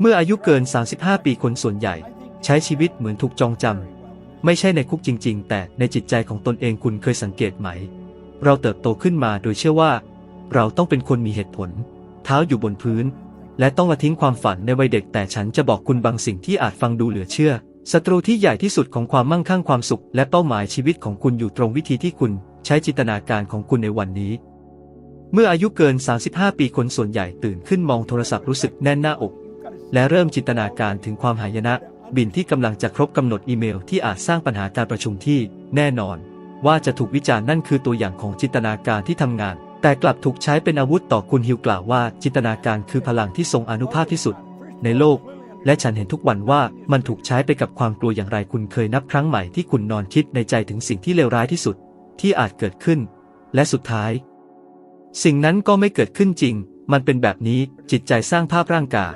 เมื่ออายุเกิน 35 ปีคนส่วนใหญ่ ใช้ชีวิตเหมือนถูกจองจำ ไม่ใช่ในคุกจริง ๆ แต่ในจิตใจของตนเองคุณเคยสังเกตไหม เราเติบโตขึ้นมาโดยเชื่อว่า เราต้องเป็นคนมีเหตุผล เท้าอยู่บนพื้น และต้องละทิ้งความฝันในวัยเด็กแต่ฉันจะบอกคุณบางสิ่งที่อาจฟังดูเหลือเชื่อศัตรูที่ใหญ่ที่สุดของความมั่งคั่งความสุข และเป้าหมายชีวิตของคุณอยู่ตรงวิธีที่คุณใช้จินตนาการของคุณในวันนี้ เมื่ออายุเกิน 35 ปีคนส่วนใหญ่ตื่นขึ้นมองโทรศัพท์รู้สึกแน่นหน้าอก และเริ่มจินตนาการถึงความหายนะ บินที่กำลังจะครบกำหนดอีเมลที่อาจสร้างปัญหาการประชุมที่แน่นอน ว่าจะถูกวิจารณ์นั่นคือตัวอย่างของจินตนาการที่ทำงาน แต่กลับถูกใช้เป็นอาวุธต่อคุณฮิวกล่าวว่า จินตนาการคือพลังที่ทรงอนุภาพที่สุด ในโลก และฉันเห็นทุกวันว่ามันถูกใช้ไปกับความกลัวอย่างไรคุณเคยนับครั้งใหม่ที่คุณนอนคิดในใจถึงสิ่งที่เลวร้ายที่สุด ที่อาจเกิดขึ้น และสุดท้าย สิ่งนั้นก็ไม่เกิดขึ้นจริง มันเป็นแบบนี้จิตใจสร้างภาพร่างกาย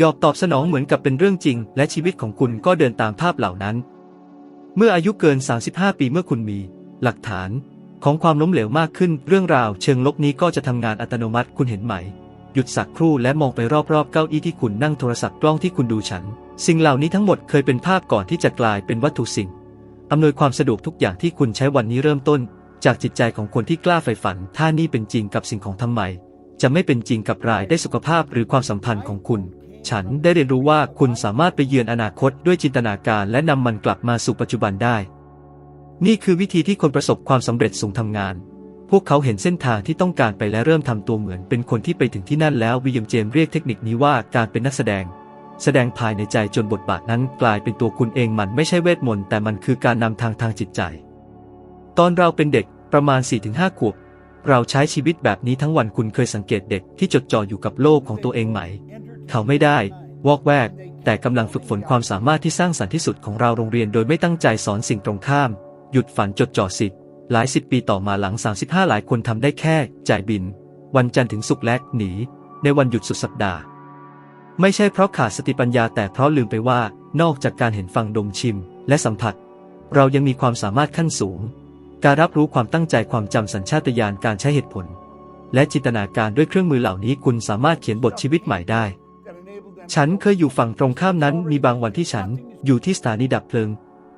ยอบตอบสนองเหมือนกับเป็นเรื่องจริง และชีวิตของคุณก็เดินตามภาพเหล่านั้น เมื่ออายุเกิน 35 ปีเมื่อคุณมี หลักฐาน ของความล้มเหลวมากขึ้น เรื่องราวเชิงลบนี้ก็จะทำงานอัตโนมัติคุณเห็นไหม หยุดสักครู่และมองไปรอบๆเก้าอี้ที่คุณนั่งโทรศัพท์กล้องที่คุณดูฉัน สิ่งเหล่านี้ทั้งหมดเคยเป็นภาพก่อนที่จะกลายเป็นวัตถุสิ่งอำนวยความสะดวกทุกอย่างที่คุณใช้วันนี้เริ่มต้น จากจิตใจของคนที่กล้าใฝ่ฝัน ถ้านี่เป็นจริงกับสิ่งของทำไม จะไม่เป็นจริงกับรายได้สุขภาพหรือความสัมพันธ์ของคุณ ฉันได้เรียนรู้ว่าคุณสามารถไปเยือนอนาคตด้วยจินตนาการและนำมันกลับมาสู่ปัจจุบันได้ นี่คือวิธีที่คนประสบความสำเร็จสูงทำงาน พวกเขาเห็นเส้นทางที่ต้องการไปและเริ่มทำตัวเหมือนเป็นคนที่ไปถึงที่นั่นแล้ววิลเลียมเจมส์เรียกเทคนิคนี้ว่าการเป็นนักแสดง แสดงภายในใจจนบทบาทนั้นกลายเป็นตัวคุณเองมันไม่ใช่เวทมนต์แต่มันคือการนำทางทางจิตใจ ตอนเราเป็นเด็กประมาณ 4-5 ขวบเราใช้ชีวิตแบบนี้ทั้งวันคุณเคยสังเกตเด็กที่จดจ่ออยู่กับโลกของตัวเองไหม เขาไม่ได้ วอกแวก แต่กำลังฝึกฝนความสามารถที่สร้างสรรค์ที่สุดของเราโรงเรียนโดยไม่ตั้งใจสอนสิ่งตรงข้าม หยุดฝันจดจ่อสิทธิ์หลายสิบปีต่อมาหลัง 35 หลายคนทำได้แค่ จ่ายบิน วันจันทร์ถึงศุกร์และหนี ในวันหยุดสุดสัปดาห์ ไม่ใช่เพราะขาดสติปัญญาแต่เพราะลืมไปว่า นอกจากการเห็นฟังดมชิม และสัมผัส เรายังมีความสามารถขั้นสูง การรับรู้ความตั้งใจความจำสัญชาตญาณการใช้เหตุผลและจินตนาการด้วยเครื่องมือเหล่านี้คุณสามารถเขียนบทชีวิตใหม่ได้ ฉันเคยอยู่ฝั่งตรงข้ามนั้นมีบางวันที่ฉันอยู่ที่สถานีดับเพลิง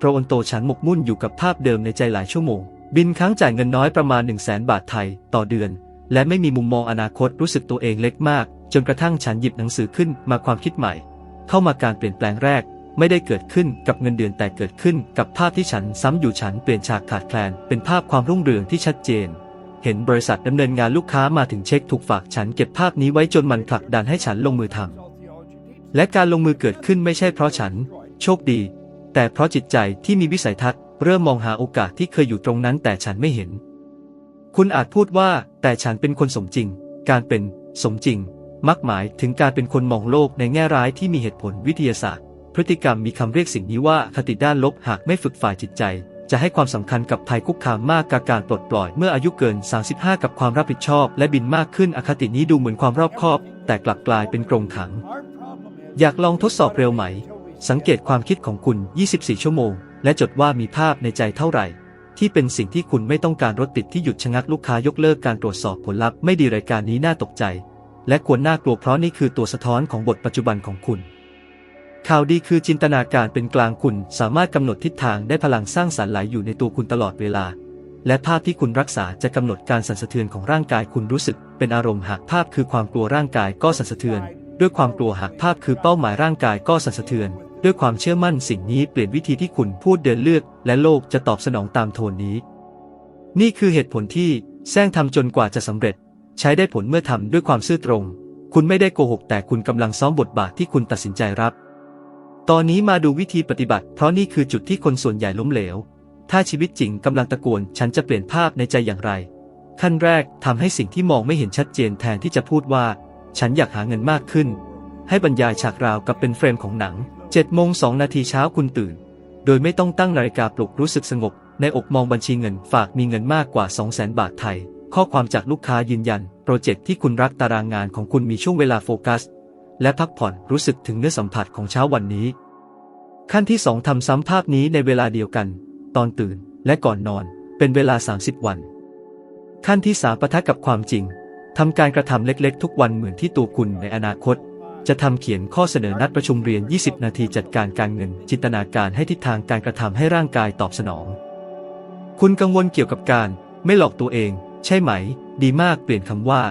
พระอนโตฉันหมกมุ่นอยู่กับภาพเดิมในใจหลายชั่วโมง บินค้างจ่ายเงินน้อยประมาณ 1 0 0 0 0แบาทไทยต่อเดือน และไม่มีมุมมองอนาคตรู้สึกตัวเองเล็กมาก จนกระทั่งฉันหยิบหนังสือขึ้นมาความคิดใหม่ เข้ามาการเปลี่ยนแปลงแรก ไม่ได้เกิดขึ้นกับเงินเดือนแต่เกิดขึ้นกับภาพที่ฉันซ้ำอยู่ฉันเปลี่ยนฉากขาดแคลนเป็นภาพความรุ่งเรืองที่ชัดเจนเห็นบริษัทดำเนินงานลูกค้ามาถึงเช็คถูกฝากฉันเก็บภาพนี้ไว้จนมันผลักดันให้ฉันลงมือทำ และการลงมือเกิดขึ้นไม่ใช่เพราะฉัน โชคดี แต่เพราะจิตใจที่มีวิสัยทัศน์เริ่มมองหาโอกาสที่เคยอยู่ตรงนั้นแต่ฉันไม่เห็น คุณอาจพูดว่า แต่ฉันเป็นคนสมจริง การเป็นสมจริง มักหมายถึงการเป็นคนมองโลกในแง่ร้ายที่มีเหตุผลวิทยาศาสตร์ พฤติกรรมมีคำเรียกสิ่งนี้ว่าคติด้านลบหากไม่ฝึกฝ่ายจิตใจ จะให้ความสำคัญกับภัยคุกคามมากกับการปลดปล่อยเมื่ออายุเกิน 35 กับความรับผิดชอบ และบินมากขึ้นอคตินี้ดูเหมือนความรอบคอบ แต่กลับกลายเป็นกรงขัง อยากลองทดสอบเร็วไหม สังเกตความคิดของคุณ 24 ชั่วโมง และจดว่ามีภาพในใจเท่าไหร่ ที่เป็นสิ่งที่คุณไม่ต้องการรถติดที่หยุดชะงักลูกค้ายกเลิกการตรวจสอบผลลัพธ์ไม่ดีรายการนี้น่าตกใจ และควรน่ากลัวเพราะนี่คือตัวสะท้อนของบทปัจจุบันของคุณ ข่าวดีคือจินตนาการเป็นกลางคุณ สามารถกำหนดทิศทางได้พลังสร้างสรรค์ไหลอยู่ในตัวคุณตลอดเวลา และภาพที่คุณรักษาจะกำหนดการสั่นสะเทือนของร่างกายคุณรู้สึก เป็นอารมณ์หากภาพคือความกลัวร่างกายก็สั่นสะเทือน ด้วยความกลัวหากภาพคือเป้าหมายร่างกายก็สั่นสะเทือน ด้วยความเชื่อมั่นสิ่งนี้เปลี่ยนวิธีที่คุณพูดเดินเลือก และโลกจะตอบสนองตามโทนนี้ นี่คือเหตุผลที่แซงทำจนกว่าจะสำเร็จ ใช้ได้ผลเมื่อทำด้วยความซื่อตรง คุณไม่ได้โกหกแต่คุณกำลังซ้อมบทบาทที่คุณตัดสินใจรับ ตอนนี้มาดูวิธีปฏิบัติ เพราะนี่คือจุดที่คนส่วนใหญ่ล้มเหลว ถ้าชีวิตจริงกำลังตะโกนฉันจะเปลี่ยนภาพในใจอย่างไร ขั้นแรกทำให้สิ่งที่มองไม่เห็นชัดเจนแทนที่จะพูดว่า ฉันอยากหาเงินมากขึ้น ให้บรรยายฉากราวกับเป็นเฟรมของหนัง7โมง2นาทีเช้าคุณตื่น โดยไม่ต้องตั้งนาฬิกาปลุกรู้สึกสงบ ในอกมองบัญชีเงินฝากมีเงินมากกว่า 200,000 บาทไทย ข้อความจากลูกค้ายืนยัน โปรเจกต์ที่คุณรักตารางงานของคุณมีช่วงเวลาโฟกัส และพักผ่อนรู้สึกถึงเนื้อสัมผัสของเช้าวันนี้ ขั้นที่ 2ทำซ้ำภาพนี้ในเวลาเดียวกัน ตอนตื่นและก่อนนอน เป็นเวลา 30 วัน ขั้นที่3ปะทะกับความจริง ทำการกระทำเล็กๆ ทุกวันเหมือนที่ตัวคุณในอนาคต จะทำเขียนข้อเสนอนัดประชุมเรียน 20 นาทีจัดการการเงิน จินตนาการให้ทิศทางการกระทำให้ร่างกายตอบสนอง คุณกังวลเกี่ยวกับการ ไม่หลอกตัวเอง ใช่ไหม ดีมากเปลี่ยนคำว่า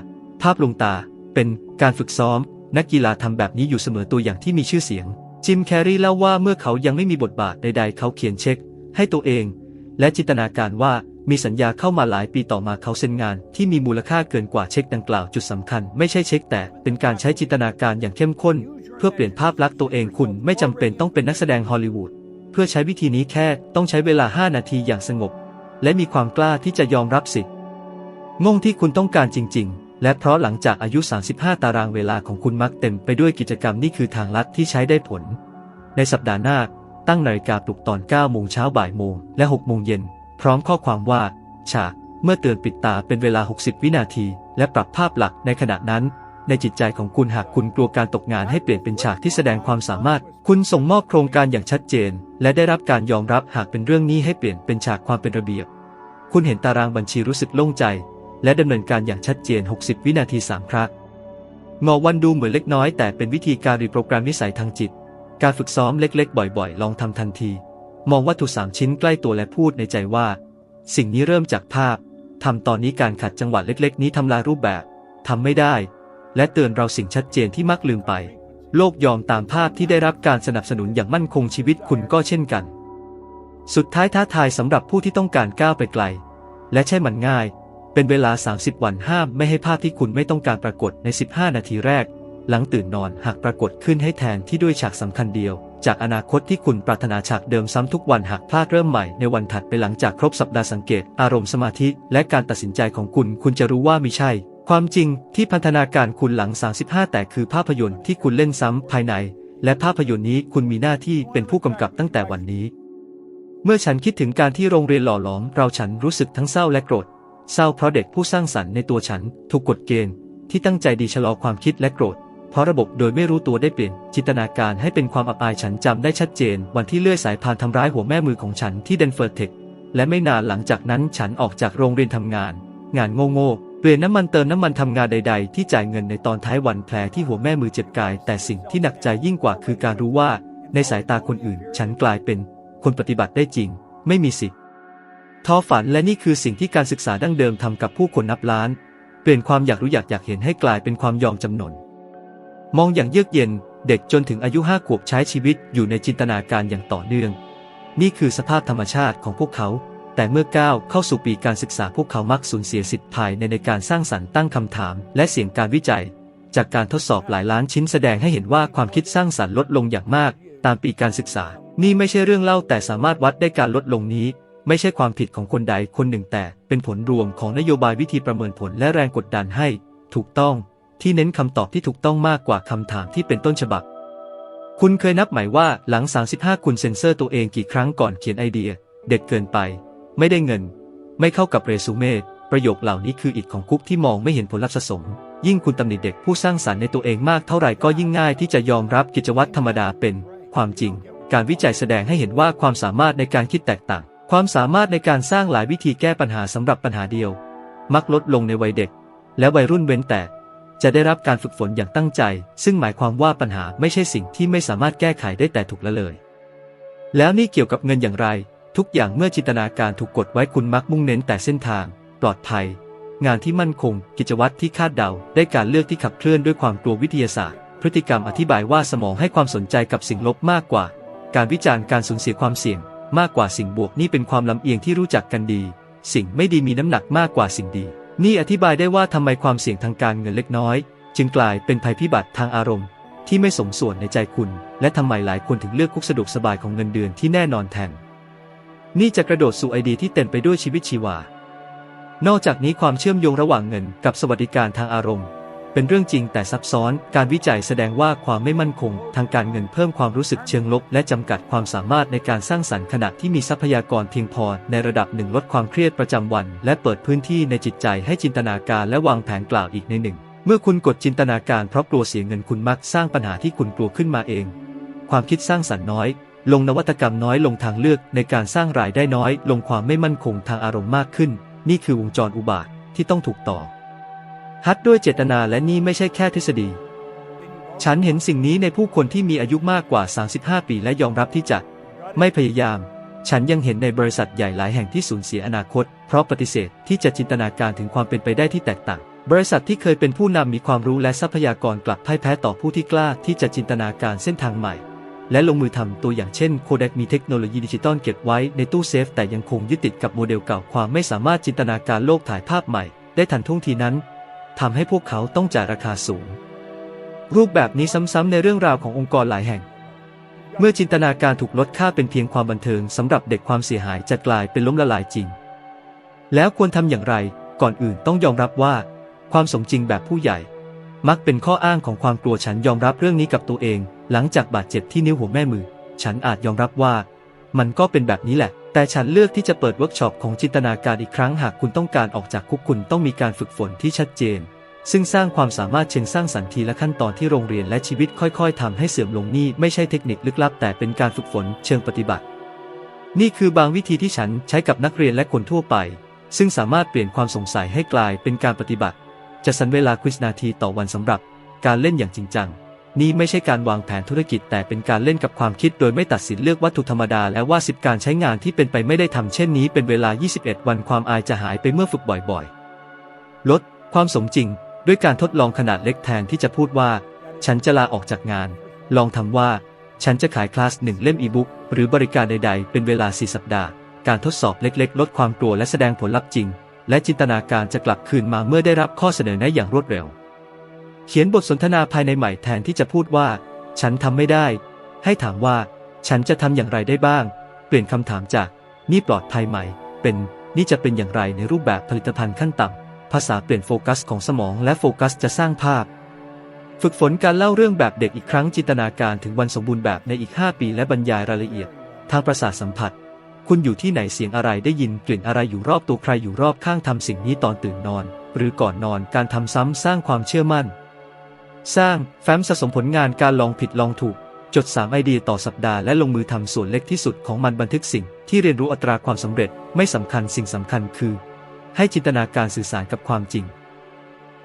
ภาพลงตา เป็นการฝึกซ้อม นักกีฬาทำแบบนี้อยู่เสมอตัวอย่างที่มีชื่อเสียง จิมแคร์รีเล่าว่าเมื่อเขายังไม่มีบทบาทใดๆ เขาเขียนเช็ค ให้ตัวเอง และจินตนาการว่า มีสัญญาเข้ามาหลายปีต่อมาเขาเซ็นงานที่มีมูลค่าเกินกว่าเช็คดังกล่าวจุดสำคัญ ไม่ใช่เช็คแต่เป็นการใช้จินตนาการอย่างเข้มข้น เพื่อเปลี่ยนภาพลักษณ์ตัวเองคุณไม่จำเป็นต้องเป็นนักแสดงฮอลลีวูดเพื่อใช้วิธีนี้แค่ต้องใช้เวลา 5 นาทีอย่างสงบ และมีความกล้าที่จะยอมรับสิทธิ์งงที่คุณต้องการจริง ๆ และเพราะหลังจากอายุ 35 ตารางเวลาของคุณมักเต็มไปด้วยกิจกรรมนี่คือทางลัดที่ใช้ได้ผล ในสัปดาห์หน้าตั้งนาฬิกาปลุกตอน9โมงเช้าบ่ายโมงและ6โมงเย็น พร้อมข้อความว่า ฉากเมื่อเตือนปิดตาเป็นเวลา 60 วินาที และปรับภาพหลักในขณะนั้น ในจิตใจของคุณหากคุณกลัวการตกงานให้เปลี่ยนเป็นฉากที่แสดงความสามารถ คุณส่งมอบโครงการอย่างชัดเจน และได้รับการยอมรับหากเป็นเรื่องนี้ให้เปลี่ยนเป็นฉากความเป็นระเบียบ คุณเห็นตารางบัญชีรู้สึกโล่งใจ และดำเนินการอย่างชัดเจน 60 วินาที3ครั้งงอวันดูเหมือนเล็กน้อยแต่เป็นวิธีการรีโปรแกรมนิสัยทางจิต การฝึกซ้อมเล็กๆ บ่อย ๆ ลองทำทันที มองวัตถุสามชิ้นใกล้ตัวและพูดในใจว่า สิ่งนี้เริ่มจากภาพทำตอนนี้การขัดจังหวะเล็ก ๆ นี้ทำลายรูปแบบทำไม่ได้ และเตือนเราสิ่งชัดเจนที่มักลืมไป โลกยอมตามภาพที่ได้รับการสนับสนุนอย่างมั่นคงชีวิตคุณก็เช่นกัน สุดท้ายท้าทายสำหรับผู้ที่ต้องการก้าวไปไกล และใช่มันง่าย เป็นเวลา 30 วันห้ามไม่ให้ภาพที่คุณไม่ต้องการปรากฏใน 15 นาทีแรก หลังตื่นนอนหากปรากฏขึ้นให้แทนที่ด้วยฉากสำคัญเดียว จากอนาคตที่คุณปรารถนาฉากเดิมซ้ำทุกวันหากพลาดเริ่มใหม่ในวันถัดไปหลังจากครบสัปดาห์สังเกต อารมณ์สมาธิและการตัดสินใจของคุณ คุณจะรู้ว่าม่ใช่ ความจริงที่พันธนาการคุณหลัง 35 แต่คือภาพยนตร์ที่คุณเล่นซ้ำภายใน และภาพยนตร์นี้คุณมีหน้าที่เป็นผู้กำกับตั้งแต่วันนี้ เมื่อฉันคิดถึงการที่โรงเรียนหล่อหลอมเราฉันรู้สึกทั้งเศร้าและโกรธเศร้าเพราะเด็กผู้สร้างสรรค์ในตัวฉันถูกกฎเกณฑ์ที่ตั้งใจดีชะลอความคิดและโกรธ เพราะระบบโดยไม่รู้ตัวได้เปลี่ยน จินตนาการให้เป็นความอับอายฉันจำได้ชัดเจน วันที่เลื่อยสายพานทำร้ายหัวแม่มือของฉันที่เดนเฟอร์เทคและไม่นานหลังจากนั้นฉันออกจากโรงเรียนทำงาน งานโง่ๆเปลี่ยนน้ำมันเติมน้ำมันทำงานใด ๆ ที่จ่ายเงินในตอนท้ายวันแผลที่หัวแม่มือเจ็บกาย แต่สิ่งที่หนักใจยิ่งกว่าคือการรู้ว่า ในสายตาคนอื่น ฉันกลายเป็น คนปฏิบัติได้จริง ไม่มีสิทธิ์ท้อฝันและนี่คือสิ่งที่การศึกษาดั้งเดิมทำกับผู้คนนับล้าน เปลี่ยนความอยากรู้อยากอยากเห็นให้กลายเป็นความยอมจำนน มองอย่างเยือกเย็น เด็กจนถึงอายุห้าขวบใช้ชีวิตอยู่ในจินตนาการอย่างต่อเนื่อง นี่คือสภาพธรรมชาติของพวกเขา แต่เมื่อก้าวเข้าสู่ปีการศึกษาพวกเขามักสูญเสียสิทธิ์ภายในในการสร้างสรรค์ตั้งคำถาม และเสี่ยงการวิจัย จากการทดสอบหลายล้านชิ้นแสดงให้เห็นว่าความคิดสร้างสรรค์ลดลงอย่างมาก ตามปีการศึกษา นี่ไม่ใช่เรื่องเล่าแต่สามารถวัดได้การลดลงนี้ไม่ใช่ความผิดของคนใดคนหนึ่งแต่เป็นผลรวมของนโยบายวิธีประเมินผลและแรงกดดันให้ ถูกต้อง ที่เน้นคำตอบที่ถูกต้องมากกว่าคำถามที่เป็นต้นฉบับ คุณเคยนับหมายว่าหลัง 35 คุณเซ็นเซอร์ตัวเองกี่ครั้งก่อนเขียนไอเดีย เด็ดเกินไป ไม่ได้เงิน ไม่เข้ากับเรซูเม่ประโยคเหล่านี้คืออิฐของคุกที่มองไม่เห็นผลลัพธ์สะสม ยิ่งคุณตำหนิเด็กผู้สร้างสรรค์ในตัวเองมากเท่าไหร่ก็ยิ่งง่ายที่จะยอมรับกิจวัตรธรรมดาเป็น ความจริง การวิจัยแสดงให้เห็นว่าความสามารถในการคิดแตกต่าง ความสามารถในการสร้างหลายวิธีแก้ปัญหาสำหรับปัญหาเดียว มักลดลงในวัยเด็ก และวัยรุ่นเว้นแต่ จะได้รับการฝึกฝนอย่างตั้งใจ ซึ่งหมายความว่าปัญหาไม่ใช่สิ่งที่ไม่สามารถแก้ไขได้แต่ถูกละเลย แล้วนี่เกี่ยวกับเงินอย่างไร ทุกอย่างเมื่อจินตนาการถูกกดไว้คุณมักมุ่งเน้นแต่เส้นทาง ปลอดภัย งานที่มั่นคง กิจวัตรที่คาดเดา ได้การเลือกที่ขับเคลื่อนด้วยความกลัววิทยาศาสตร์ พฤติกรรมอธิบายว่าสมองให้ความสนใจกับสิ่งลบมากกว่า การวิจารณ์การสูญเสียความเสี่ยง มากกว่าสิ่งบวกนี่เป็นความลำเอียงที่รู้จักกันดี สิ่งไม่ดีมีน้ำหนักมากกว่าสิ่งดี นี่อธิบายได้ว่าทำไมความเสี่ยงทางการเงินเล็กน้อย จึงกลายเป็นภัยพิบัติทางอารมณ์ ที่ไม่สมส่วนในใจคุณ และทำไมหลายคนถึงเลือกคุกสะดวกสบายของเงินเดือนที่แน่นอนแทนนี่จะกระโดดสู่ไอเดียที่เต็มไปด้วยชีวิตชีวา นอกจากนี้ความเชื่อมโยงระหว่างเงินกับสวัสดิการทางอารมณ์ เป็นเรื่องจริงแต่ซับซ้อน การวิจัยแสดงว่าความไม่มั่นคง ทางการเงินเพิ่มความรู้สึกเชิงลบ และจำกัดความสามารถในการสร้างสรรค์ขณะที่มีทรัพยากรเพียงพอ ในระดับหนึ่งลดความเครียดประจำวัน และเปิดพื้นที่ในจิตใจให้จินตนาการและวางแผนกล่าวอีกในหนึ่ง เมื่อคุณกดจินตนาการเพราะกลัวเสียเงินคุณมักสร้างปัญหาที่คุณกลัวขึ้นมาเอง ความคิดสร้างสรรค์น้อย ลงนวัตกรรมน้อยลงทางเลือกในการสร้างรายได้น้อย ลงความไม่มั่นคงทางอารมณ์มากขึ้น นี่คือวงจรอุบาทที่ต้องถูกต่อ ฮัดด้วยเจตนาและนี่ไม่ใช่แค่ทฤษฎี ฉันเห็นสิ่งนี้ในผู้คนที่มีอายุมากกว่า 35 ปีและยอมรับที่จะ ไม่พยายาม ฉันยังเห็นในบริษัทใหญ่หลายแห่งที่สูญเสียอนาคต เพราะปฏิเสธที่จะจินตนาการถึงความเป็นไปได้ที่แตกต่าง บริษัทที่เคยเป็นผู้นำมีความรู้และทรัพยากรกลับพ่ายแพ้ต่อผู้ที่กล้าที่จะจินตนาการเส้นทางใหม่ และลงมือทำตัวอย่างเช่นโคเด k มีเทคโนโลยีดิจิตอลเก็บไว้ในตู้เซฟแต่ยังคงยึดติดกับโมเดลเก่าความไม่สามารถจินตนาการโลกถ่ายภาพใหม่ ได้ทันท่วงทีนั้น ทำให้พวกเขาต้องจ่ายราคาสูง รูปแบบนี้ซ้ำๆในเรื่องราวขององค์กรหลายแห่ง เมื่อจินตนาการถูกลดค่าเป็นเพียงความบันเทิงสำหรับเด็กความเสียหายจะกลายเป็นล้มละลายจริง แล้วควรทำอย่างไรก่อนอื่นต้องยอมรับว่า ความสมจริงแบบผู้ใหญ่ มักเป็นข้ออ้างของความกลัวฉันยอมรับเรื่องนี้กับตัวเอง หลังจากบาดเจ็บที่นิ้วหัวแม่มือ ฉันอาจยอมรับว่า มันก็เป็นแบบนี้แหละ แต่ฉันเลือกที่จะเปิดเวิร์กช็อปของจินตนาการอีกครั้งหากคุณต้องการออกจากคุกคุณต้องมีการฝึกฝนที่ชัดเจน ซึ่งสร้างความสามารถเชิงสร้างสรรค์ทีละขั้นตอนที่โรงเรียนและชีวิตค่อยๆทำให้เสื่อมลงนี่ไม่ใช่เทคนิคลึกลับ แต่เป็นการฝึกฝนเชิงปฏิบัติ นี่คือบางวิธีที่ฉันใช้กับนักเรียนและคนทั่วไป ซึ่งสามารถเปลี่ยนความสงสัยให้กลายเป็นการปฏิบัติ จะสันเวลาควิสนาทีต่อวันสำหรับ การเล่นอย่างจริงจัง นี่ไม่ใช่การวางแผนธุรกิจแต่เป็นการเล่นกับความคิดโดยไม่ตัดสินเลือกวัตถุธรรมดาและว่าสิบการใช้งานที่เป็นไปไม่ได้ทำเช่นนี้เป็นเวลา 21 วันความอายจะหายไปเมื่อฝึกบ่อยๆ ลด ความสมจริง ด้วยการทดลองขนาดเล็กแทนที่จะพูดว่า ฉันจะลาออกจากงาน ลองทำว่า ฉันจะขายคลาสหนึ่งเล่มอีบุ๊กหรือบริการใด ๆ เป็นเวลา 4 สัปดาห์ การทดสอบเล็กๆ ลดความกลัวและแสดงผลลัพธ์จริง และจินตนาการจะกลับคืนมาเมื่อได้รับข้อเสนอแนะอย่างรวดเร็ว เขียนบทสนทนาภายในใหม่แทนที่จะพูดว่า ฉันทำไม่ได้ ให้ถามว่า ฉันจะทำอย่างไรได้บ้าง เปลี่ยนคำถามจาก นี่ปลอดภัยไหม เป็นนี่จะเป็นอย่างไรในรูปแบบผลิตภัณฑ์ขั้นต่ำภาษาเปลี่ยนโฟกัสของสมองและโฟกัสจะสร้างภาพ ฝึกฝนการเล่าเรื่องแบบเด็กอีกครั้งจินตนาการถึงวันสมบูรณ์แบบในอีก 5 ปีและบรรยายรายละเอียด ทางประสาทสัมผัส คุณอยู่ที่ไหนเสียงอะไรได้ยินกลิ่นอะไรอยู่รอบตัวใครอยู่รอบข้างทำสิ่งนี้ตอนตื่นนอน หรือก่อนนอนการทำซ้ำสร้างความเชื่อมั่น สร้างแฟ้มสะสมผลงานการลองผิดลองถูก จด 3 ไอเดียต่อสัปดาห์และลงมือทำส่วนเล็กที่สุดของมันบันทึกสิ่ง ที่เรียนรู้อัตราความสำเร็จไม่สำคัญสิ่งสำคัญคือ ให้จินตนาการสื่อสารกับความจริง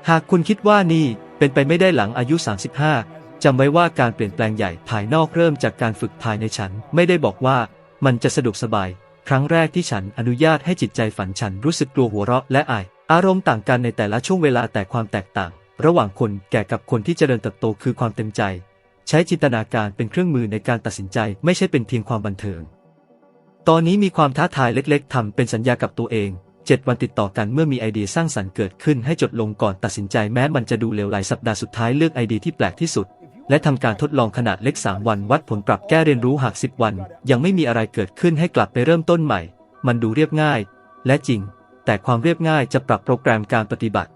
หากคุณคิดว่านี่เป็นไปไม่ได้หลังอายุ 35 จำไว้ว่าการเปลี่ยนแปลงใหญ่ภายนอกเริ่มจากการฝึกภายในฉัน ไม่ได้บอกว่ามันจะสะดวกสบาย ครั้งแรกที่ฉันอนุญาตให้จิตใจฝันฉันรู้สึกกลัวหัวเราะและอาย อารมณ์ต่างกันในแต่ละช่วงเวลาแต่ความแตกต่าง ระหว่างคนแก่กับคนที่เจริญเติบโตคือความเต็มใจ ใช้จินตนาการเป็นเครื่องมือในการตัดสินใจไม่ใช่เป็นเพียงความบันเทิง ตอนนี้มีความท้าทายเล็ก ๆทำเป็นสัญญากับตัวเอง7วันติดต่อกันเมื่อมีไอเดียสร้างสรรค์เกิดขึ้นให้จดลงก่อนตัดสินใจแม้มันจะดูเลวไหลสัปดาห์สุดท้ายเลือกไอเดียที่แปลกที่สุด และทำการทดลองขนาดเล็ก 3 วันวัดผลปรับแก้เรียนรู้หาก 10 วัน ยังไม่มีอะไรเกิดขึ้นให้กลับไปเริ่มต้นใหม่ มันดูเรียบง่าย และจริง แต่ความเรียบง่ายจะปรับโปรแกรมการปฏิบัติ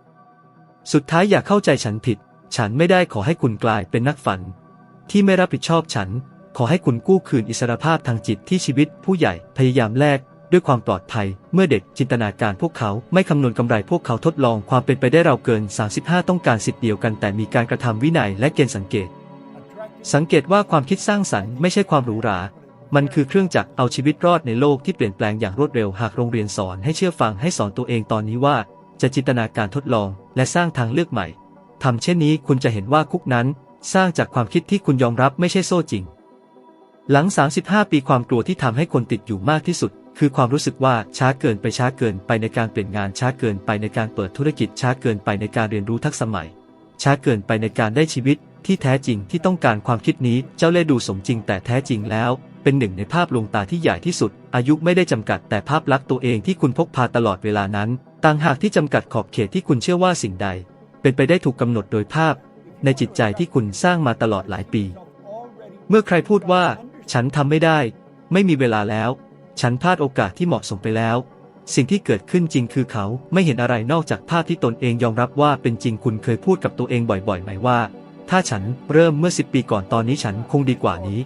สุดท้ายอย่าเข้าใจฉันผิด ฉันไม่ได้ขอให้คุณกลายเป็นนักฝัน ที่ไม่รับผิดชอบฉัน ขอให้คุณกู้คืนอิสรภาพทางจิตที่ชีวิตผู้ใหญ่พยายามแลกด้วยความปลอดภัย เมื่อเด็กจินตนาการพวกเขาไม่คำนวณกำไรพวกเขาทดลองความเป็นไปได้เราเกิน 35 ต้องการสิทธิ์เดียวกันแต่มีการกระทำวินัยและเกณฑ์สังเกต สังเกตว่าความคิดสร้างสรรค์ไม่ใช่ความหรูหรามันคือเครื่องจักรเอาชีวิตรอดในโลกที่เปลี่ยนแปลงอย่างรวดเร็วหากโรงเรียนสอนให้เชื่อฟังให้สอนตัวเองตอนนี้ว่า จะจินตนาการทดลอง และสร้างทางเลือกใหม่ทำเช่นนี้คุณจะเห็นว่าคุกนั้น สร้างจากความคิดที่คุณยอมรับไม่ใช่โซ่จริง หลัง 35 ปีความกลัวที่ทำให้คนติดอยู่มากที่สุด คือความรู้สึกว่าช้าเกินไปช้าเกินไปในการเปลี่ยนงานช้าเกินไปในการเปิดธุรกิจช้าเกินไปในการเรียนรู้ทักษะใหม่ ช้าเกินไปในการได้ชีวิตที่แท้จริงที่ต้องการความคิดนี้เจ้าเล่ดูสมจริงแต่แท้จริงแล้ว เป็นหนึ่งในภาพลวงตาที่ใหญ่ที่สุด อายุไม่ได้จำกัดแต่ภาพลักษณ์ตัวเองที่คุณพกพาตลอดเวลานั้น ต่างหากที่จำกัดขอบเขตที่คุณเชื่อว่าสิ่งใด เป็นไปได้ถูกกำหนดโดยภาพ ในจิตใจที่คุณสร้างมาตลอดหลายปี เมื่อใครพูดว่า ฉันทำไม่ได้ ไม่มีเวลาแล้ว ฉันพลาดโอกาสที่เหมาะสมไปแล้ว สิ่งที่เกิดขึ้นจริงคือเขาไม่เห็นอะไรนอกจากภาพที่ตนเองยอมรับว่าเป็นจริงคุณเคยพูดกับตัวเองบ่อยๆไหมว่า ถ้าฉันเริ่มเมื่อสิบปีก่อนตอนนี้ฉันคงดีกว่านี้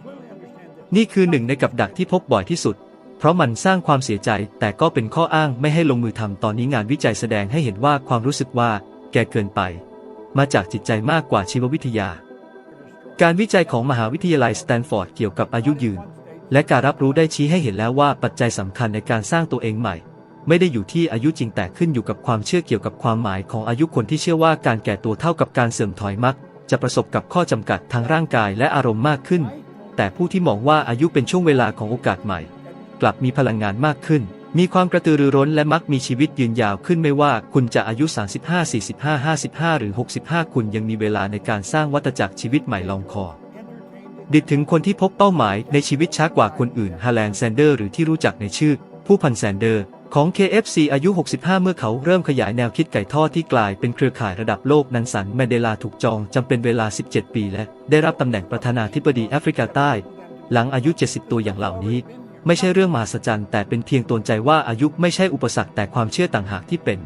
นี่คือหนึ่งในกับดักที่พบบ่อยที่สุด เพราะมันสร้างความเสียใจ แต่ก็เป็นข้ออ้างไม่ให้ลงมือทำตอนนี้งานวิจัยแสดงให้เห็นว่าความรู้สึกว่า แก่เกินไป มาจากจิตใจมากกว่าชีววิทยา การวิจัยของมหาวิทยาลัยสแตนฟอร์ดเกี่ยวกับอายุยืน และการรับรู้ได้ชี้ให้เห็นแล้วว่าปัจจัยสำคัญในการสร้างตัวเองใหม่ ไม่ได้อยู่ที่อายุจริงแต่ขึ้นอยู่กับความเชื่อเกี่ยวกับความหมายของอายุคนที่เชื่อว่าการแก่ตัวเท่ากับการเสื่อมถอยมักจะประสบกับข้อจำกัดทางร่างกายและอารมณ์มากขึ้น แต่ผู้ที่มองว่าอายุเป็นช่วงเวลาของโอกาสใหม่ กลับมีพลังงานมากขึ้น มีความกระตือรือร้นและมักมีชีวิตยืนยาวขึ้นไม่ว่าคุณจะอายุ 35 45 55 หรือ 65 คุณยังมีเวลาในการสร้างวัฏจักรชีวิตใหม่ลองคอดิดถึงคนที่พบเป้าหมายในชีวิตช้ากว่าคนอื่นฮาแลนแซนเดอร์หรือที่รู้จักในชื่อ ผู้พันแซนเดอร์ ของ KFC อายุ 65 เมื่อเขาเริ่มขยายแนวคิดไก่ทอดที่กลายเป็นเครือข่ายระดับโลกนันสันแมนเดลาถูกจองจำเป็นเวลา 17 ปีและ ได้รับตำแหน่งประธานาธิบดีแอฟริกาใต้ หลังอายุ 70 ตัวอย่างเหล่านี้ ไม่ใช่เรื่องมหัศจรรย์แต่เป็นเพียงตนใจว่าอายุไม่ใช่อุปสรรคแต่ความเชื่อต่างหากที่เป็น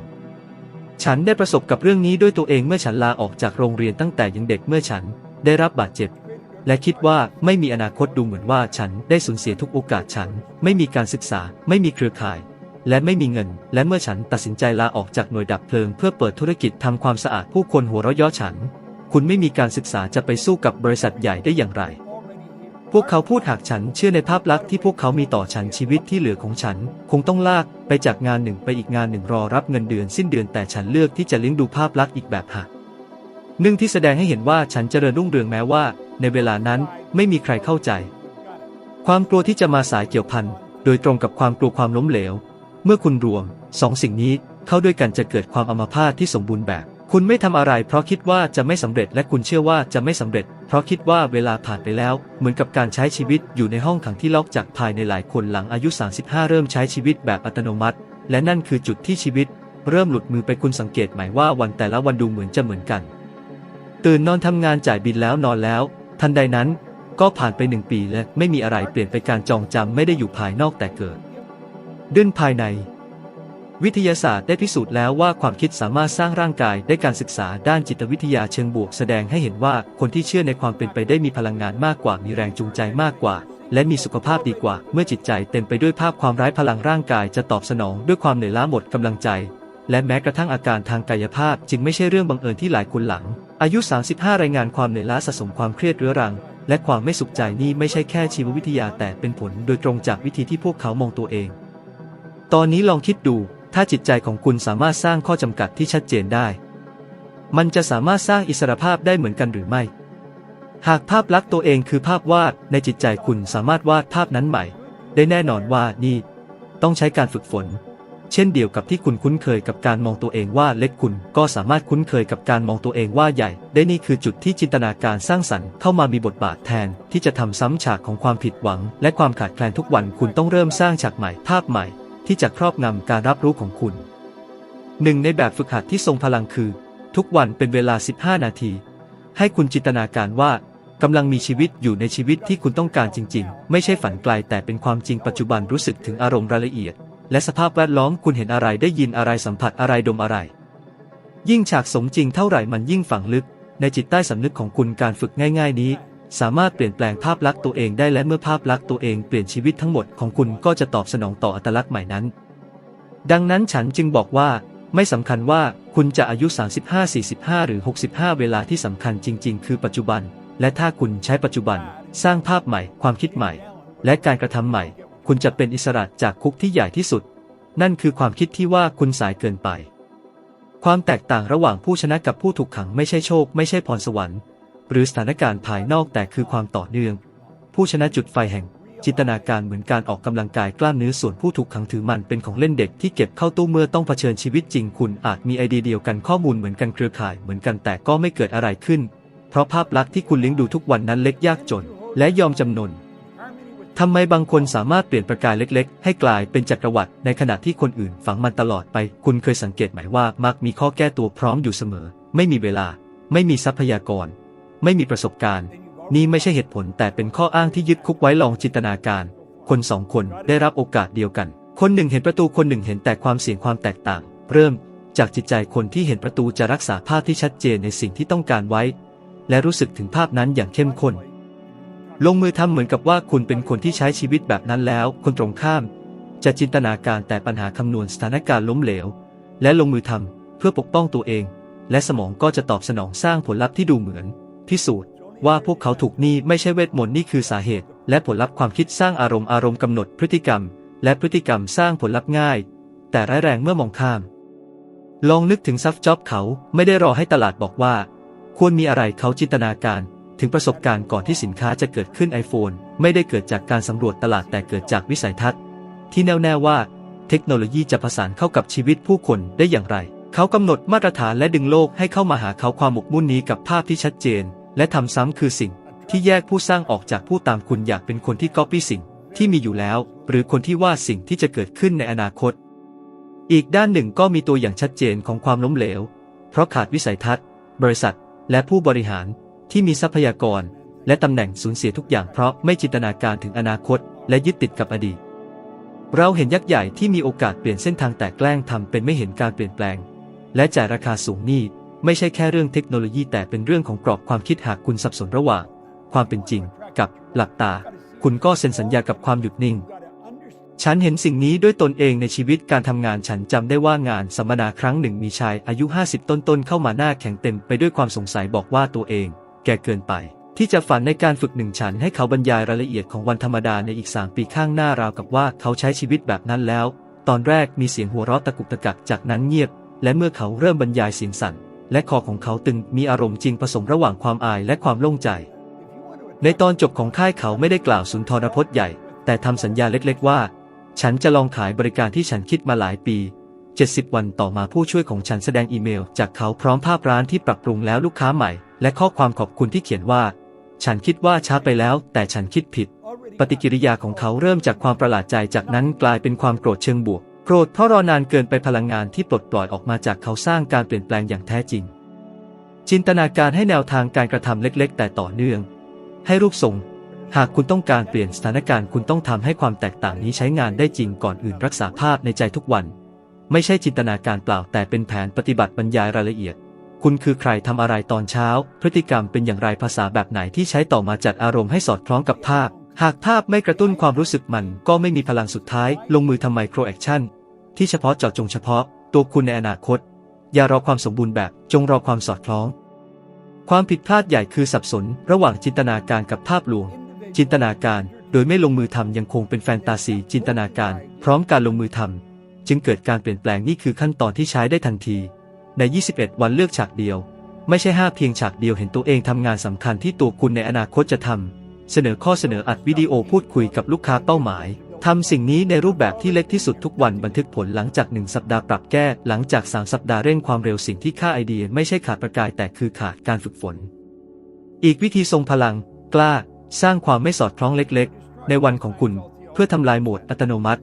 ฉันได้ประสบกับเรื่องนี้ด้วยตัวเองเมื่อฉันลาออกจากโรงเรียนตั้งแต่ยังเด็กเมื่อฉันได้รับบาดเจ็บและคิดว่าไม่มีอนาคตดูเหมือนว่าฉันได้สูญเสียทุกโอกาสฉัน ไม่มีการศึกษา ไม่มีเครือข่าย และไม่มีเงิน และเมื่อฉันตัดสินใจลาออกจากหน่วยดับเพลิงเพื่อเปิดธุรกิจทำความสะอาดผู้คนหัวเราะย่อฉัน คุณไม่มีการศึกษาจะไปสู้กับบริษัทใหญ่ได้อย่างไร พวกเขาพูดหากฉันเชื่อในภาพลักษณ์ที่พวกเขามีต่อฉันชีวิตที่เหลือของฉัน คงต้องลากไปจากงานหนึ่งไปอีกงานหนึ่งรอรับเงินเดือนสิ้นเดือนแต่ฉันเลือกที่จะเลี้ยงดูภาพลักษณ์อีกแบบหักหนึ่งที่แสดงให้เห็นว่าฉันเจริญรุ่งเรืองแม้ว่า ในเวลานั้นไม่มีใครเข้าใจ ความกลัวที่จะมาสายเกี่ยวพันโดยตรงกับความกลัวความล้มเหลว เมื่อคุณรวมสองสิ่งนี้เข้าด้วยกันจะเกิดความอัมพาตที่สมบูรณ์แบบ คุณไม่ทำอะไร เพราะคิดว่าจะไม่สำเร็จและคุณเชื่อว่าจะไม่สำเร็จ เพราะคิดว่าเวลาผ่านไปแล้ว เหมือนกับการใช้ชีวิตอยู่ในห้องขังที่ล็อกจากภายในหลายคนหลังอายุ 35 เริ่มใช้ชีวิตแบบอัตโนมัติ และนั่นคือจุดที่ชีวิต เริ่มหลุดมือไปคุณสังเกตไหมว่าวันแต่ละวันดูเหมือนจะเหมือนกัน ตื่นนอนทำงานจ่ายบินแล้วนอนแล้ว ทันใดนั้นก็ผ่านไปหนึ่งปีและไม่มีอะไรเปลี่ยนไปการจองจำไม่ได้อยู่ภายนอกแต่เกิด ด้นภายใน วิทยาศาสตร์ได้พิสูจน์แล้วว่าความคิดสามารถสร้างร่างกายได้การศึกษาด้านจิตวิทยาเชิงบวกแสดงให้เห็นว่าคนที่เชื่อในความเป็นไปได้มีพลังงานมากกว่ามีแรงจูงใจมากกว่า และมีสุขภาพดีกว่า เมื่อจิตใจเต็มไปด้วยภาพความร้ายพลังร่างกายจะตอบสนองด้วยความเหนื่อยล้าหมดกำลังใจ และแม้กระทั่งอาการทางกายภาพจึงไม่ใช่เรื่องบังเอิญที่หลายคนหลัง อายุ 35 รายงานความเหนื่อยล้าสะสมความเครียดเรื้อรังและความไม่สุขใจนี่ไม่ใช่แค่ชีววิทยาแต่เป็นผลโดยตรงจากวิธีที่พวกเขามองตัวเอง ตอนนี้ลองคิดดู ถ้าจิตใจของคุณสามารถสร้างข้อจำกัดที่ชัดเจนได้ มันจะสามารถสร้างอิสรภาพได้เหมือนกันหรือไม่ หากภาพลักษณ์ตัวเองคือภาพวาดในจิตใจคุณสามารถวาดภาพนั้นใหม่ ได้แน่นอนว่านี่ ต้องใช้การฝึกฝน เช่นเดียวกับที่คุณคุ้นเคยกับการมองตัวเองว่าเล็กคุณ ก็สามารถคุ้นเคยกับการมองตัวเองว่าใหญ่ ได้นี่คือจุดที่จินตนาการสร้างสรรค์เข้ามามีบทบาทแทน ที่จะทำซ้ำฉากของความผิดหวัง และความขาดแคลนทุกวันคุณต้องเริ่มสร้างฉากใหม่ภาพใหม่ ที่จะครอบงำการรับรู้ของคุณ หนึ่งในแบบฝึกหัดที่ทรงพลังคือ ทุกวันเป็นเวลา 15 นาที ให้คุณจินตนาการว่ากำลังมีชีวิตอยู่ในชีวิตที่คุณต้องการจริง ๆ ไม่ใช่ฝันไกลแต่เป็นความจริงปัจจุบันรู้สึกถึงอารมณ์รายละเอียด และสภาพแวดล้อมคุณเห็นอะไรได้ยินอะไรสัมผัสอะไรดมอะไร ยิ่งฉากสมจริงเท่าไหร่มันยิ่งฝังลึก ในจิตใต้สำนึกของคุณการฝึกง่าย ๆ นี้ สามารถเปลี่ยนแปลงภาพลักษณ์ตัวเองได้และเมื่อภาพลักษณ์ตัวเองเปลี่ยนชีวิตทั้งหมดของคุณก็จะตอบสนองต่ออัตลักษณ์ใหม่นั้น ดังนั้นฉันจึงบอกว่า ไม่สำคัญว่าคุณจะอายุ 35 45 หรือ 65 เวลาที่สำคัญจริง ๆ คือปัจจุบัน และถ้าคุณใช้ปัจจุบัน สร้างภาพใหม่ ความคิดใหม่ และการกระทำใหม่ คุณจะเป็นอิสระจากคุกที่ใหญ่ที่สุด นั่นคือความคิดที่ว่าคุณสายเกินไป ความแตกต่างระหว่างผู้ชนะกับผู้ถูกขังไม่ใช่โชค ไม่ใช่พรสวรรค์ หรือสถานการณ์ภายนอกแต่คือความต่อเนื่อง ผู้ชนะจุดไฟแห่ง จินตนาการเหมือนการออกกำลังกายกล้ามเนื้อส่วนผู้ถูกขังถือมันเป็นของเล่นเด็กที่เก็บเข้าตู้เมื่อต้องเผชิญชีวิตจริงคุณอาจมีไอเดียเดียวกันข้อมูลเหมือนกันเครือข่ายเหมือนกันแต่ก็ไม่เกิดอะไรขึ้น เพราะภาพลักษณ์ที่คุณเลี้ยงดูทุกวันนั้นเล็กยากจน และยอมจำนนทำไมบางคนสามารถเปลี่ยนประกายเล็กๆ ให้กลายเป็นจักรวรรดิในขณะที่คนอื่นฝังมันตลอดไป คุณเคยสังเกตไหมว่ามักมีข้อแก้ตัวพร้อมอยู่เสมอ ไม่มีเวลา ไม่มีทรัพยากร ไม่มีประสบการณ์ นี่ไม่ใช่เหตุผลแต่เป็นข้ออ้างที่ยึดคุกไว้ลองจินตนาการ คนสองคนได้รับโอกาสเดียวกัน คนหนึ่งเห็นประตูคนหนึ่งเห็นแต่ความเสี่ยงความแตกต่าง เริ่มจากจิตใจคนที่เห็นประตูจะรักษาภาพที่ชัดเจนในสิ่งที่ต้องการไว้ และรู้สึกถึงภาพนั้นอย่างเข้มข้นลงมือทำเหมือนกับว่าคุณเป็นคนที่ใช้ชีวิตแบบนั้นแล้ว คนตรงข้าม จะจินตนาการแต่ปัญหาคำนวณสถานการณ์ล้มเหลว และลงมือทำเพื่อปกป้องตัวเอง และสมองก็จะตอบสนองสร้างผลลัพธ์ที่ดูเหมือน พิสูจน์ ว่าพวกเขาถูกนี่ไม่ใช่เวทมนต์นี่คือสาเหตุ และผลลัพธ์ความคิดสร้างอารมณ์อารมณ์กำหนดพฤติกรรม และพฤติกรรมสร้างผลลัพธ์ง่าย แต่ร้ายแรงเมื่อมองข้าม ลองนึกถึงซัฟจ็อบเขาไม่ได้รอให้ตลาดบอกว่า ควรมีอะไรเขาจินตนาการถึงประสบการณ์ก่อนที่สินค้าจะเกิดขึ้น iPhone ไม่ได้เกิดจากการสำรวจตลาดแต่เกิดจากวิสัยทัศน์ ที่แน่วแน่ว่า เทคโนโลยีจะผสานเข้ากับชีวิตผู้คนได้อย่างไร เขากำหนดมาตรฐานและดึงโลกให้เข้ามาหาเขาความหมกมุ่นนี้กับภาพที่ชัดเจน และทำซ้ำคือสิ่งที่แยกผู้สร้างออกจากผู้ตามคุณอยากเป็นคนที่ก๊อปปี้สิ่งที่มีอยู่แล้ว หรือคนที่วาดสิ่งที่จะเกิดขึ้นในอนาคต อีกด้านหนึ่งก็มีตัวอย่างชัดเจนของความล้มเหลว เพราะขาดวิสัยทัศน์ บริษัท และผู้บริหารที่มีทรัพยากร และตำแหน่งสูญเสียทุกอย่างเพราะไม่จินตนาการถึงอนาคต และยึดติดกับอดีต เราเห็นยักษ์ใหญ่ที่มีโอกาสเปลี่ยนเส้นทางแต่แกล้งทำเป็นไม่เห็นการเปลี่ยนแปลง และจ่ายราคาสูงนี่ ไม่ใช่แค่เรื่องเทคโนโลยีแต่เป็นเรื่องของกรอบความคิดหากคุณสับสนระหว่าง ความเป็นจริง กับหลักตา คุณก็เซ็นสัญญากับความหยุดนิ่ง ฉันเห็นสิ่งนี้ด้วยตนเองในชีวิตการทำงานฉันจำได้ว่างานสัมมนาครั้งหนึ่งมีชายอายุ 50 ต้นๆเข้ามาหน้าแข็งเต็มไปด้วยความสงสัยบอกว่าตัวเอง แก่เกินไป ที่จะฝันในการฝึกหนึ่งฉันให้เขาบรรยายรายละเอียดของวันธรรมดาในอีกสามปีข้างหน้าราวกับว่าเขาใช้ชีวิตแบบนั้นแล้ว ตอนแรกมีเสียงหัวเราะตะกุกตะกักจากนั้นเงียบ และเมื่อเขาเริ่มบรรยายเสียงสั่น และคอของเขาตึงมีอารมณ์จริงผสมระหว่างความอายและความโล่งใจ ในตอนจบของค่ายเขาไม่ได้กล่าวสุนทรพจน์ใหญ่ แต่ทำสัญญาเล็กๆว่า ฉันจะลองขายบริการที่ฉันคิดมาหลายปี 70 วันต่อมาผู้ช่วยของฉันแสดงอีเมล จากเขาพร้อมภาพร้านที่ปรับปรุงแล้วลูกค้าใหม่ และข้อความขอบคุณที่เขียนว่า ฉันคิดว่าช้าไปแล้ว แต่ฉันคิดผิด ปฏิกิริยาของเขาเริ่มจากความประหลาดใจจากนั้นกลายเป็นความโกรธเชิงบวก รธเพราะรอนานเกินไปพลังงานที่ปลดปล่อยออกมาจากเขาสร้างการเปลี่ยนแปลงอย่างแท้จริง จินตนาการให้แนวทางการกระทำเล็ก ๆ แต่ต่อเนื่อง ให้รูปทรง หากคุณต้องการเปลี่ยนสถานการณ์คุณต้องทำให้ความแตกต่างนี้ใช้งานได้จริงก่อนอื่นรักษาภาพในใจทุกวัน ไม่ใช่จินตนาการเปล่าแต่เป็นแผนปฏิบัติบรรยายรายละเอียด คุณคือใครทำอะไรตอนเช้า พฤติกรรมเป็นอย่างไรภาษาแบบไหนที่ใช้ต่อมาจัดอารมณ์ให้สอดคล้องกับภาพ หากภาพไม่กระตุ้นความรู้สึกมันก็ไม่มีพลังสุดท้าย ลงมือทำไมโครแอคชั่น ที่เฉพาะเจาะจงเฉพาะ ตัวคุณในอนาคต อย่ารอความสมบูรณ์แบบจงรอความสอดคล้อง ความผิดพลาดใหญ่คือสับสน ระหว่างจินตนาการกับภาพลวง จินตนาการโดยไม่ลงมือทำยังคงเป็นแฟนตาซีจินตนาการ พร้อมการลงมือทำจึงเกิดการเปลี่ยนแปลงนี่คือขั้นตอนที่ใช้ได้ทันที ใน 21 วันเลือกฉากเดียว ไม่ใช่5เพียงฉากเดียวเห็นตัวเองทำงานสำคัญที่ตัวคุณในอนาคตจะทำเสนอข้อเสนออัดวิดีโอพูดคุยกับลูกค้าเป้าหมาย ทำสิ่งนี้ในรูปแบบที่เล็กที่สุดทุกวันบันทึกผลหลังจาก 1 สัปดาห์ปรับแก้ หลังจาก 3 สัปดาห์เร่งความเร็วสิ่งที่ค่าไอเดียไม่ใช่ขาดประกายแต่คือขาดการฝึกฝน อีกวิธีทรงพลัง กล้า สร้างความไม่สอดคล้องเล็กๆ ในวันของคุณ เพื่อทำลายโหมดอัตโนมัติ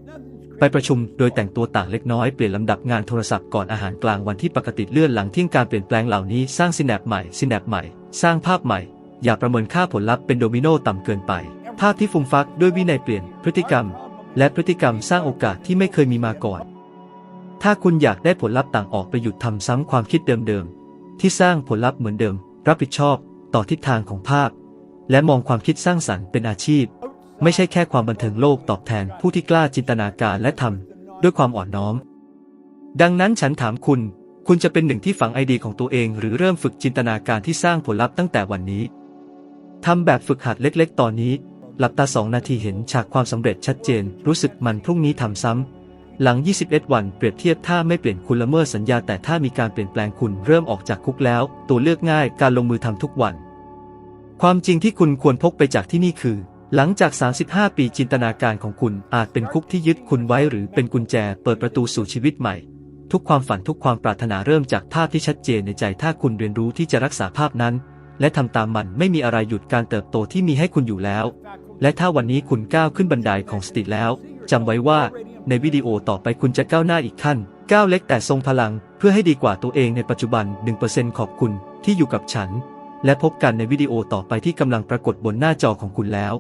ไปประชุมโดยแต่งตัวต่างเล็กน้อยเปลี่ยนลำดับงานโทรศัพท์ก่อนอาหารกลางวันที่ปกติเลื่อนหลังเที่ยงการเปลี่ยนแปลงเหล่านี้สร้างซินแนปใหม่ซินแนปใหม่ สร้างภาพใหม่ อย่าประเมินค่าผลลัพธ์เป็นโดมิโนต่ำเกินไปภาพที่ฟุ้งฟักด้วยวินัยเปลี่ยนพฤติกรรม และพฤติกรรมสร้างโอกาสที่ไม่เคยมีมาก่อน ถ้าคุณอยากได้ผลลัพธ์ต่างออกไปหยุดทำซ้ำความคิดเดิมๆ ที่สร้างผลลัพธ์เหมือนเดิม รับผิดชอบ ต่อทิศทางของภาพ และมองความคิดสร้างสรรค์เป็นอาชีพ ไม่ใช่แค่ความบันเทิงโลกตอบแทนผู้ที่กล้าจินตนาการและทำด้วยความอ่อนน้อม ดังนั้นฉันถามคุณ คุณจะเป็นหนึ่งที่ฝังไอเดียของตัวเอง หรือเริ่มฝึกจินตนาการที่สร้างผลลัพธ์ตั้งแต่วันนี้ทำแบบฝึกหัดเล็ก ๆ ตอนนี้ หลับตาสองนาทีเห็นฉากความสำเร็จชัดเจน รู้สึกมันพรุ่งนี้ทำซ้ำ หลัง 21 วันเปรียบเทียบถ้าไม่เปลี่ยนคุณละเมิดสัญญาแต่ถ้ามีการเปลี่ยนแปลงคุณเริ่มออกจากคุกแล้ว ตัวเลือกง่ายการลงมือทำทุกวัน ความจริงที่คุณควรพกไปจากที่นี่คือ หลังจาก 35 ปีจินตนาการของคุณอาจเป็นคุกที่ยึดคุณไว้หรือเป็นกุญแจเปิดประตูสู่ชีวิตใหม่ทุกความฝันทุกความปรารถนาเริ่มจากภาพที่ชัดเจนในใจถ้าคุณเรียนรู้ที่จะรักษาภาพนั้น และทำตามมันไม่มีอะไรหยุดการเติบโตที่มีให้คุณอยู่แล้ว และถ้าวันนี้คุณก้าวขึ้นบันไดของสติแล้วจำไว้ว่าในวิดีโอต่อไปคุณจะก้าวหน้าอีกขั้น ก้าวเล็กแต่ทรงพลังเพื่อให้ดีกว่าตัวเองในปัจจุบัน 1%ขอบคุณที่อยู่กับฉัน และพบกันในวิดีโอต่อไปที่กำลังปรากฏบนหน้าจอของคุณแล้ว